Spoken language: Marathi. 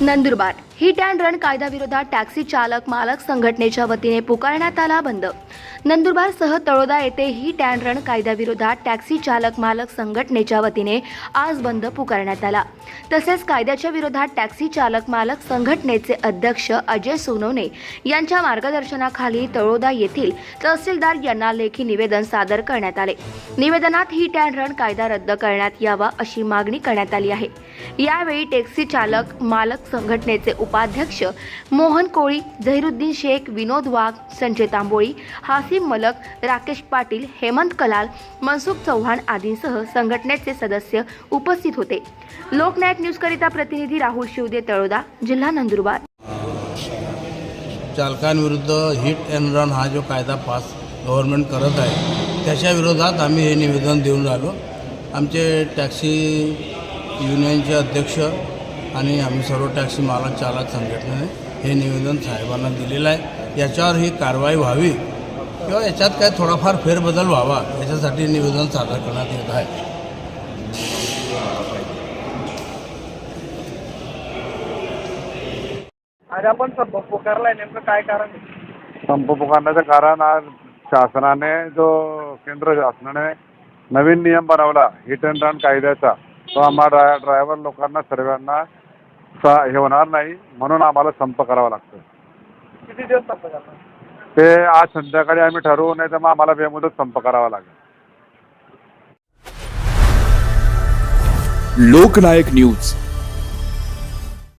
नंदुरबार. हिट अँड रन कायद्याविरोधात टॅक्सी चालक मालक संघटनेच्या वतीने पुकारण्यात आला बंद. नंदुरबारसह तळोदा येथे हिट अँड रन कायद्याविरोधात टॅक्सी चालक मालक संघटनेच्या वतीने आज बंद पुकारण्यात आला. तसेच कायद्याच्या विरोधात टॅक्सी चालक मालक संघटनेचे अध्यक्ष अजय सोनवणे यांच्या मार्गदर्शनाखाली तळोदा येथील तहसीलदार यांना लेखी निवेदन सादर करण्यात आले. निवेदनात हिट अँड रन कायदा रद्द करण्यात यावा अशी मागणी करण्यात आली आहे. यावेळी टॅक्सी चालक मालक संघटनेचे उपाध्यक्ष मोहन कोळी झहिरुद्दीन शेख विनोद वाघ संजय तांबोळी हासिम मलक राकेश पाटील हेमंत कलाल मनसुख चव्हाण आदींसह संघटनेचे सदस्य उपस्थित होते. लोकनायक न्यूजकरिता प्रतिनिधी राहुल शिवदे तळोदा जिल्हा नंदुरबार. चालकांविरुद्ध हिट अँड रन हा जो कायदा पास गव्हर्नमेंट करत आहे त्याच्या विरोधात आम्ही हे निवेदन देऊन राहिलो. आमचे टॅक्सी युनियनचे अध्यक्ष आणि आम्ही सर्व टॅक्सी मालक चालक संघटनेने हे निवेदन साहेबांना दिलेलं आहे याच्यावर ही कारवाई व्हावी किंवा याच्यात काय थोडाफार फेरबदल व्हावा याच्यासाठी निवेदन सादर करण्यात येत आहे आज आपण संप पुकारलाय नेमकं काय कारण आहे? संप पुकारण्याचं कारण आज शासनाने जो केंद्र शासनाने नवीन नियम बनवला हिट अँड रन कायद्याचा तो आम्हा ड्राय ड्रायव्हर लोकांना सर्वांना हे होणार नाही म्हणून आम्हाला संप करावा लागतो किती दिवस संप करणार? ते आज संध्याकाळी आम्ही ठरवू नाही तर मग आम्हाला बेमुदत संप करावा लागेल. लोकनायक न्यूज.